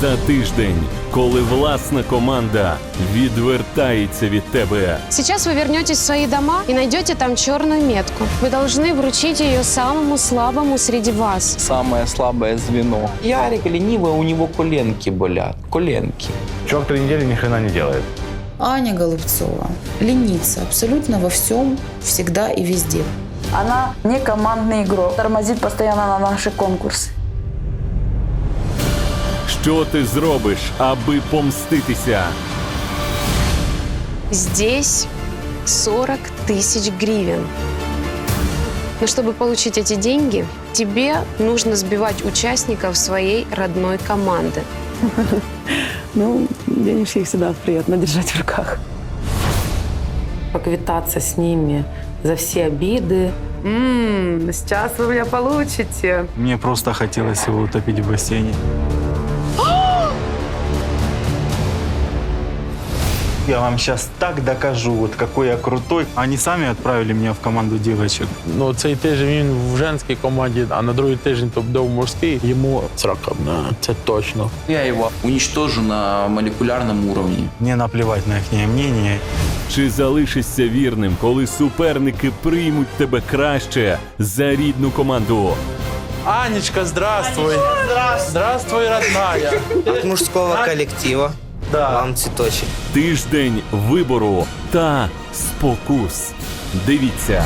За тиждень, коли власна команда відвертається від тебе. Сейчас вы вернетесь в свои дома и найдете там черную метку. Вы должны вручить ее самому слабому среди вас. Самое слабое звено. Ярик ленивый, у него коленки болят. Коленки. Чувак три недели ни хрена не делает. Аня Голубцова ленится абсолютно во всем, всегда и везде. Она не командный игрок, тормозит постоянно на наши конкурсы. Що ти зробиш, аби помститися? Здесь 40 тысяч гривен. Но чтобы получить эти деньги, тебе нужно сбивать участников своей родной команды. Ну, денежки всегда приятно держать в руках. поквитаться с ними за все обиды. Ммм, сейчас вы меня получите. Мне просто хотелось его утопить в бассейне. Я вам сейчас так докажу, вот какой я крутой. Они сами отправили меня в команду девочек. Ну, цей тиждень він в женській команді, а на другий тиждень то буде в морській. Йому срака, да, це точно. Я его уничтожу на молекулярном уровне. Мне наплевать на их мнение. Чи залишишся вірним, коли суперники приймуть тебе краще за рідну команду? Анечка, здравствуй. Здравствуй, родная. От мужского коллектива Да. вам цветочек. Тиждень вибору та спокус. Дивіться